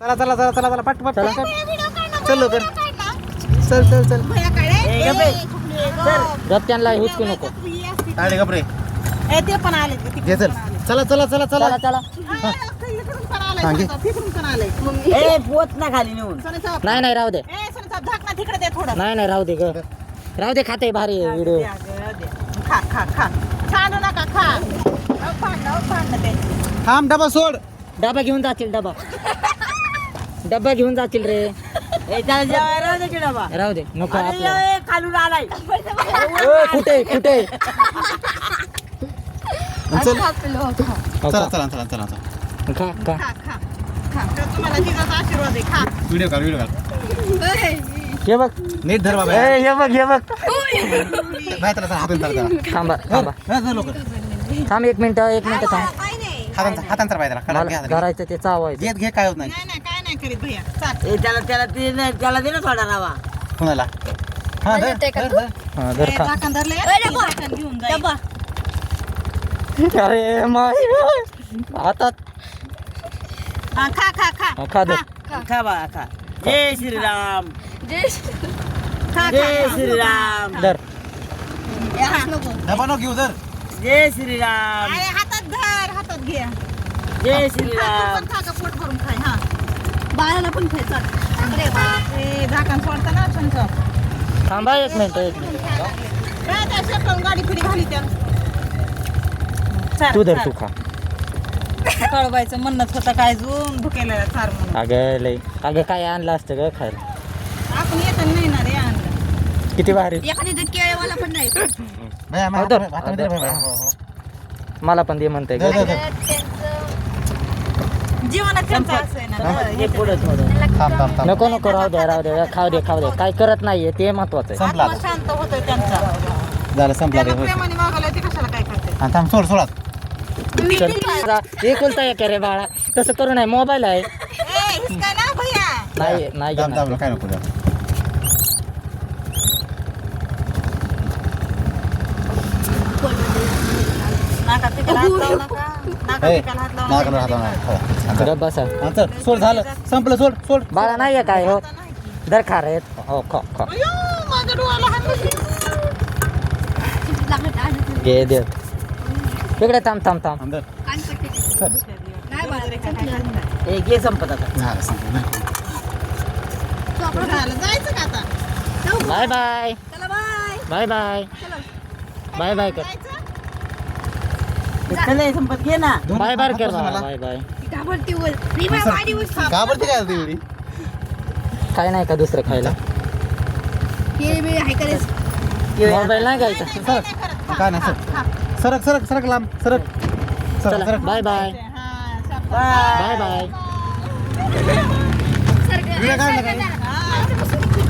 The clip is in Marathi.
चला चला चला चला चला पट पट चला. चल लवकर. चल चल चल. ए, गप्पे. गप त्यांना हुसकू नको. गपरे ए, ते पण आले घे चल. चला चला चला चला. चला चला. हा, घे. ए पोत ना खाली नेऊन. नाही नाही राहू दे. झाकणा तिकडे दे थोडं. नाही नाही राहू दे ग. राहू दे खाते भारी व्हिडिओ द्या गं, द्या. खा खा खा. छान नका खा अहो, भांडणं, अहो, भांडणं ते. थांब डबा सोड. डबा घेऊन जातील डबा. डबा घेऊन जातील रे. राहू दे नको खालून आलाय. ओ, कुठे कुठे चल. हो, चला चला चला चला तुम्हाला आशीर्वाद आहे. खा. व्हिडिओ काढ व्हिडिओ काढ. हे बघ. नीट धर बाबा. ए, हे बघ हे बघ. नाही हातून चला थांबा थांबा. हा, लवकर. थांब एक मिनिट एक मिनिट थांब. हातांचा हातांचा पाय त्याला मला हाताने. धरायचं ते चावायचं. घेत घे काय होत नाही नाही नाही काय नाही करीत भैया. चाल. ए, त्याला त्याला ते नाही- त्याला दे ना थोडा रवा. कुणाला? हा धर, धर, धर. हा, धर ए, खा. झाकण धरले. झाकण घेऊन जाईल. अरे माय हातात हा, खा खा खा. हा, खा धर. खा बा खा. जय श्रीराम. खा जय खा. श्रीराम. धर. डबा नको. घेऊ धर. जय श्रीराम. अरे हातात धर हातात घे. जय तू श्रीराम. पण खा का पोट भरून खाय हा बाळाला पण खाय चाल ए झाकण सोडता ना छान थांबा एक मिनिट एक मिनिट. गाडी फिरी घाली त्या. तू धर. तू खा. कळवायचं म्हणत होतं काय जून भुकेला चार म्हणून. अगं लय. अगं काय आणलं असतं ग खायला? आपण येत नाही ना रे आणलं. किती भारी. एखादी केळेवाला पण नाही. मला पण दे म्हणते. जीवनात त्यांचं असं आहे ना हे? पुढं थोडं. थांब थांब थांब. नको नको राहू दे राहू दे खाऊ दे खाऊ दे. काय करत नाहीये ते महत्वाचं आहे. संपला आत्मा आता. शांत होतोय त्यांचा. झालं संपला रे त्याला होय. प्रेमाने वागायला ते कशाला काय करते? हा, थांब सोड सोडा. चल, एकुलता एक रे बाळा? तसं करू नये मोबाईल आहे. ए हिसकाय ना भैया. नाही नाही थांब घेणार. थांब काय नको द्या. नाका पिकाला हात लावू नका. नाकाला नका हात लावू नका. हा, हा, गप बसा. हा, सोड झालं. संपलं सोड सोड. बाळा नाहीये काय हो. दर खा रे. हो खा खा. अयो, माझ्या डोळ्याला हात घे दे. इकडे थांब थांब थांब. घे संपत आता. झालं संपलं झालं जायचं का आता? Bye bye. चला bye. Bye bye. Bye bye कर. जायचं चल ए, संपत घे ना. दोन बाय बाय कर. बाय का काय होती एवढी? काय नाही का दुसरं खायला? मोबाईल नाही घ्यायचा. सरक. काय नाही सरक. सरक सरक सरक लांब सरक. सरक चला सरक. Bye bye. हा. बाय. Bye bye. हा.